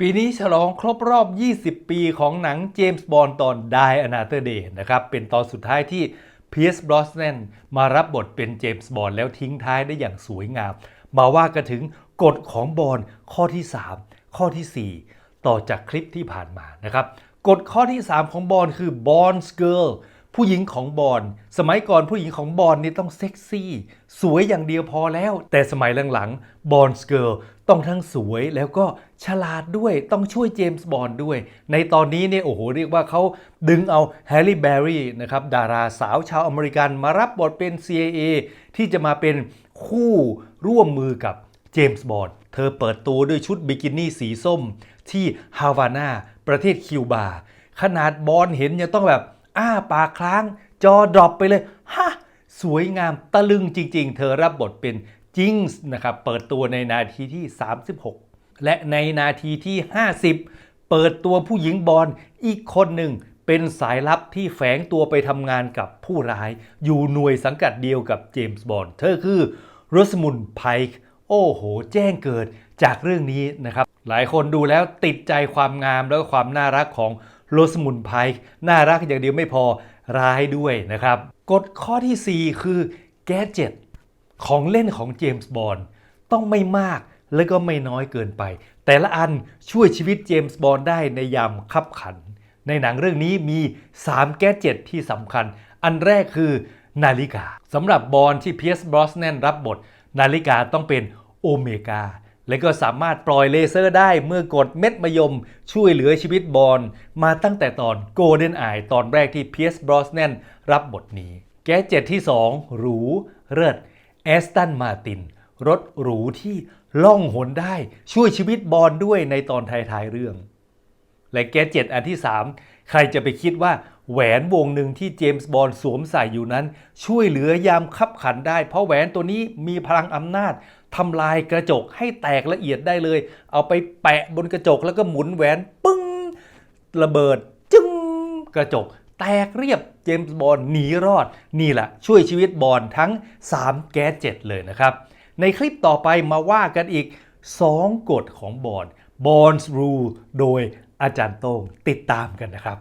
ปีนี้ฉลองครบรอบ 20 ปีของหนังเจมส์บอนด์ตอน Die Another Day นะครับ เป็นตอนสุดท้ายที่เพียร์สบรอสแนนมารับบทเป็นเจมส์บอนด์แล้วทิ้งท้ายได้อย่างสวยงาม มาว่ากันถึงกฎของบอนด์ข้อที่ 3 ข้อทีสี่4 ต่อจากคลิปที่ผ่านมานะครับ กฎข้อที่ 3 ของบอนด์คือ Bond's Girl ผู้หญิงของบอนด์สมัยก่อนผู้หญิงของบอนด์นี่ต้องเซ็กซี่ สวยอย่างเดียวพอแล้ว แต่สมัยหลังๆบอนด์เกิลต้องทั้งสวยแล้วก็ฉลาดด้วยต้องช่วยเจมส์บอนด์ด้วย ในตอนนี้เนี่ยโอ้โหเรียกว่าเขาดึงเอาแฮร์รี่แบร์รี่นะครับดาราสาวชาวอเมริกันมารับบทเป็น CIA ที่จะมาเป็นคู่ร่วมมือกับเจมส์บอนด์เธอเปิดตัวด้วยชุดบิกินี่สีส้มที่ฮาวานาประเทศคิวบา ขนาดบอลเห็นยังต้องแบบ อ้าปากค้าง จอดรอปไปเลยฮะสวยงามตะลึงจริง ๆ เธอรับบทเป็นจิงส์นะครับเปิดตัวในนาทีที่ 36 และในนาทีที่ 50 เปิดตัวผู้หญิงบอลอีกคนหนึ่งเป็นสายลับที่แฝงตัวไปทำงานกับผู้ร้าย อยู่หน่วยสังกัดเดียวกับเจมส์บอนด์เธอคือโรสมุนไพค์โอ้โห แจ้งเกิดจากเรื่องนี้นะครับ หลายคนดูแล้วติดใจความงามแล้วก็ความน่ารักของ รสมุนไพค์น่ารักอย่างเดียวไม่พอร้ายด้วยนะครับ กฎข้อทีสี่ 4 คือแกเจ็ตของเล่นของเจมส์บอนด์ต้องไม่มากและก็ไม่น้อยเกินไป แต่ละอันช่วยชีวิตเจมส์บอนด์ได้ในยามขับขัน ในหนังเรื่องนี้มี 3 แกเจ็ตที่สำคัญ อันแรกคือนาฬิกาสำหรับบอลที่เพียร์สบรอสแนนรับบท นาฬิกาต้องเป็นโอเมกา และก็สามารถปล่อยเลเซอร์ได้เมื่อกดเม็ดมะยมช่วยเหลือชีวิตบอลมาตั้งแต่ตอน Golden Eye ตอนแรกที่เพียสบรอสแนนรับบทนี้ แกเจ็ตที่ 2 หรูเลิศแอสตันมาติน รถหรูที่ล่องหนได้ช่วยชีวิตบอลด้วยในตอนท้ายๆเรื่อง และแกเจ็ตอันที่ 3 ใครจะไปคิดว่าแหวนวงหนึ่งที่เจมส์บอลสวมใส่อยู่นั้น ช่วยเหลือยามขับขันได้ เพราะแหวนตัวนี้มีพลังอำนาจ ทำลายกระจกให้แตกละเอียดได้เลย เอาไปแปะบนกระจกแล้วก็หมุนแหวนปึ้ง ระเบิดจึ้งกระจก แตกเรียบเจมส์บอลหนีรอด นี่แหละ ช่วยชีวิตบอลทั้ง 3 แกเจ็ตเลยนะครับ ในคลิปต่อไปมาว่ากันอีก 2 กฎของบอลบอลส์รูโดยอาจารย์โต้งติดตามกันนะครับ